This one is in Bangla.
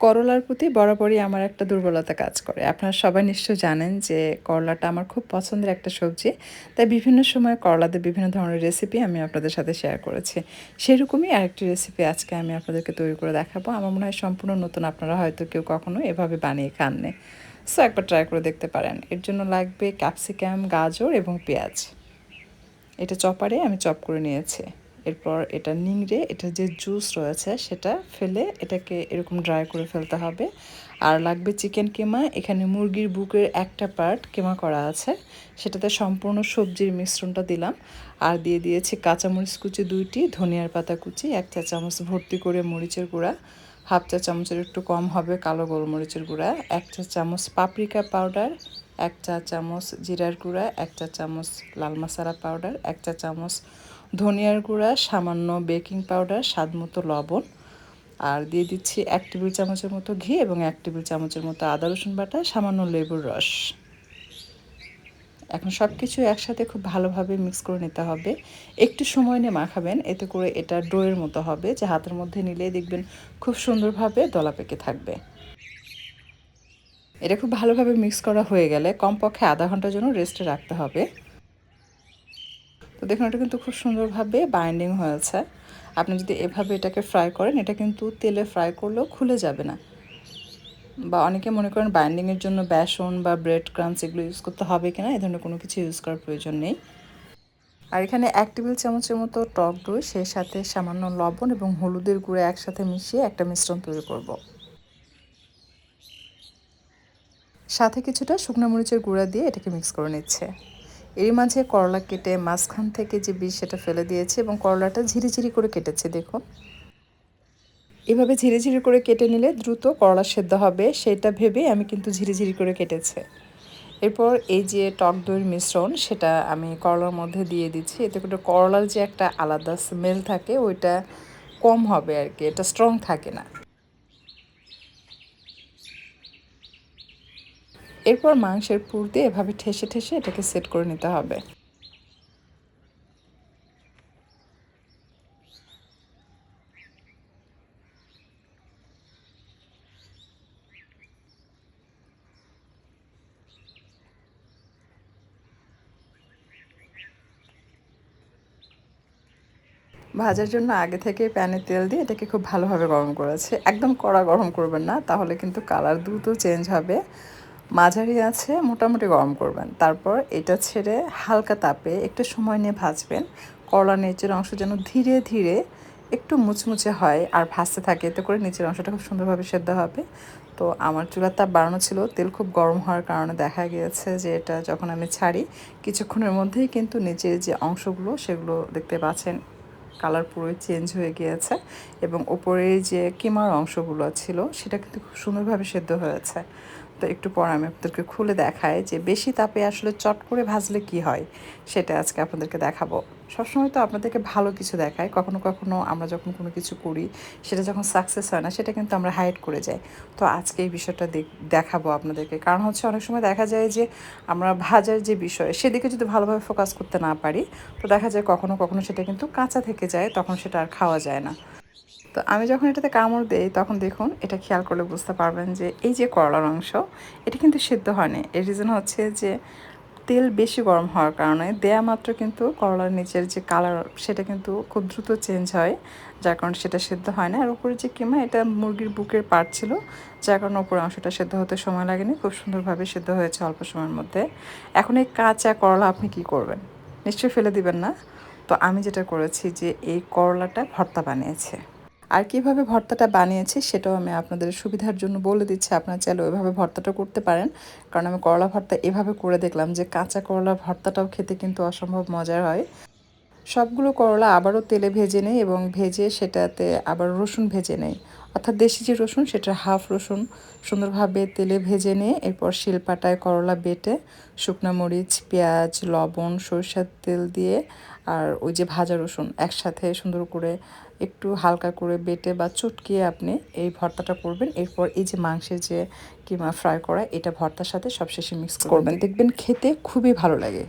করলার প্রতি বরাবরই আমার একটা দুর্বলতা কাজ করে। আপনারা সবাই নিশ্চয় জানেন যে করলাটা আমার খুব পছন্দের একটা সবজি। তাই বিভিন্ন সময় করলাতে বিভিন্ন ধরনের রেসিপি আমি আপনাদের সাথে শেয়ার করেছি। সেরকমই আরেকটি রেসিপি আজকে আমি আপনাদেরকে তৈরি করে দেখাবো। আমার মনে হয় সম্পূর্ণ নতুন আপনারা হয়তো কেউ কখনো এভাবে বানিয়ে খাননি। সো একবার ট্রাই করে দেখতে পারেন। এর জন্য লাগবে ক্যাপসিকাম গাজর এবং পেঁয়াজ। এটা চপারে আমি চপ করে নিয়েছি। এরপর এটা নিংড়ে, এটা যে জুস রয়েছে সেটা ফেলে এটাকে এরকম ড্রাই করে ফেলতে হবে। আর লাগবে চিকেন কেমা, এখানে মুরগির বুকের একটা পার্ট কেমা করা আছে, সেটাতে সম্পূর্ণ সবজির মিশ্রণটা দিলাম। আর দিয়ে দিয়েছি কাঁচামরিচ কুচি দুইটি, ধনিয়ার পাতা কুচি, এক চা চামচ ভর্তি করে মরিচের গুঁড়া, হাফ চা চামচের একটু কম হবে কালো গোলমরিচের গুঁড়া, এক চা চামচ পাপরিকা পাউডার এক চা চামচ জিরার গুঁড়া, এক চা চামচ লাল মশলা পাউডার এক চা চামচ ধনিয়ার গুঁড়া, সামান্য বেকিং পাউডার স্বাদ মতো লবণ। আর দিয়ে দিচ্ছি এক টেবিল চামচের মতো ঘি এবং এক টেবিল চামচের মতো আদা, রসুন বাটা, সামান্য লেবুর রস। এখন সব কিছু একসাথে খুব ভালোভাবে মিক্স করে নিতে হবে। একটু সময় নিয়ে মাখাবেন, এতে করে এটা ডোয়ের মতো হবে, যে হাতের মধ্যে নিলে দেখবেন খুব সুন্দরভাবে দলা পেকে থাকবে। এটা খুব ভালোভাবে মিক্স করা হয়ে গেলে কমপক্ষে আধা ঘণ্টার জন্য রেস্টে রাখতে হবে। তো দেখুন, এটা কিন্তু খুব সুন্দরভাবে বাইন্ডিং হয়েছে। আপনি যদি এভাবে এটাকে ফ্রাই করেন, এটা কিন্তু তেলে ফ্রাই করলেও খুলে যাবে না। বা অনেকে মনে করেন বাইন্ডিংয়ের জন্য বেসন বা ব্রেড ক্রামস এগুলো ইউজ করতে হবে কিনা, এ ধরনের কোনো কিছু ইউজ করার প্রয়োজন নেই। আর এখানে এক টেবিল চামচের মতো টক দই, সেই সাথে সামান্য লবণ এবং হলুদের গুঁড়ো একসাথে মিশিয়ে একটা মিশ্রণ তৈরি করব। সাথে কিছুটা শুকনো মরিচের গুঁড়া দিয়ে এটাকে মিক্স করে নিচ্ছে। এর মাঝে করলা কেটে মাঝখান থেকে যে বীজ সেটা ফেলে দিয়েছে এবং করলাটা ঝিরিঝিরি করে কেটেছে, দেখুন। এভাবে ঝিরিঝিরি করে কেটে নিলে দ্রুত করলা সেদ্ধ হবে, সেটা ভেবে আমি কিন্তু ঝিরিঝিরি করে কেটেছে। এরপর এই যে টক দইয়ের মিশ্রণ, সেটা আমি করলার মধ্যে দিয়ে দিচ্ছি। এতে করে করলার যে একটা আলাদা স্মেল থাকে, ওইটা কম হবে আর কি, এটা স্ট্রং থাকে না। এরপর মাংসের পুর দিয়ে এভাবে ঠেসে ঠেসে এটাকে সেট করে নিতে হবে। ভাজার জন্য আগে থেকে প্যানে তেল দিয়ে এটাকে খুব ভালোভাবে গরম করেছে। একদম কড়া গরম করবেন না, তাহলে কিন্তু কালার দ্রুত চেঞ্জ হবে। মাঝারি আছে, মোটামুটি গরম করবেন। তারপর এটা ছেড়ে হালকা তাপে একটু সময় নিয়ে ভাজবেন। করলা নিচের অংশ যেন ধীরে ধীরে একটু মুচমুচে হয় আর ভাজতে থাকে, এতে করে নিচের অংশটা খুব সুন্দরভাবে সেদ্ধ হবে। তো আমার চুলার তাপ বাড়ানো ছিল, তেল খুব গরম হওয়ার কারণে দেখা গিয়েছে যে এটা যখন আমি ছাড়ি, কিছুক্ষণের মধ্যেই কিন্তু নিচের যে অংশগুলো, সেগুলো দেখতে পাচ্ছেন কালার পুরোই চেঞ্জ হয়ে গিয়েছে এবং ওপরের যে কিমার অংশগুলো ছিল, সেটা কিন্তু খুব সুন্দরভাবে সেদ্ধ হয়েছে। তো একটু পর আমি আপনাদেরকে খুলে দেখাই যে বেশি তাপে আসলে চট করে ভাজলে কি হয়, সেটা আজকে আপনাদেরকে দেখাবো। সবসময় তো আপনাদেরকে ভালো কিছু দেখায় কখনো কখনো আমরা যখন কোনো কিছু করি, সেটা যখন সাকসেস হয় না, সেটা কিন্তু আমরা হাইড করে যাই। তো আজকে এই বিষয়টা দেখাবো আপনাদেরকে। কারণ হচ্ছে অনেক সময় দেখা যায় যে আমরা ভাজার যে বিষয়, সেদিকে যদি ভালোভাবে ফোকাস করতে না পারি, তো দেখা যায় কখনো কখনো সেটা কিন্তু কাঁচা থেকে যায়, তখন সেটা আর খাওয়া যায় না। তো আমি যখন এটাতে কামড় দেই, তখন দেখুন এটা খেয়াল করলে বুঝতে পারবেন যে এই যে করলার অংশ, এটা কিন্তু সিদ্ধ হয়নি। এর রিজন হচ্ছে যে তেল বেশি গরম হওয়ার কারণে দেয়া মাত্র কিন্তু করলার নিচের যে কালার সেটা কিন্তু খুব দ্রুত চেঞ্জ হয়, যার কারণে সেটা সেদ্ধ হয় না। আর উপরে যে কিমা, এটা মুরগির বুকের পার্ট ছিল, যার কারণে উপরে অংশটা সেদ্ধ হতে সময় লাগেনি। খুব সুন্দরভাবে সেদ্ধ হয়েছে অল্প সময়ের মধ্যে। এখন এই কাঁচা করলা আপনি কি করবেন? নিশ্চয়ই ফেলে দিবেন না? তো আমি যেটা করেছি যে এই করলাটা ভর্তা বানিয়েছে। আর কীভাবে ভর্তাটা বানিয়েছি সেটাও আমি আপনাদের সুবিধার জন্য বলে দিচ্ছি। আপনারা চাইলে ওইভাবে ভর্তাটা করতে পারেন। কারণ আমি করলা ভর্তা এভাবে করে দেখলাম যে কাঁচা করলা ভর্তাটাও খেতে কিন্তু অসম্ভব মজার হয়। সবগুলো করলা আবারও তেলে ভেজে নেই এবং ভেজে সেটাতে আবার রসুন ভেজে নেই। অর্থাৎ দেশি যে রসুন সেটা হাফ রসুন সুন্দরভাবে তেলে ভেজে নিয়ে এরপর শিলপাটায় করলা বেটে শুকনো মরিচ, পেঁয়াজ, লবণ, সরিষার তেল দিয়ে আর ওই যে ভাজা রসুন একসাথে সুন্দর করে একটু হালকা করে বেটে বা চটকিয়ে আপনি এই ভর্তাটা করবেন। এরপর এই যে মাংসের যে কিমা ফ্রাই করা এটা ভর্তার সাথে সবশেষে মিক্স করবেন। দেখবেন খেতে খুবই ভালো লাগে।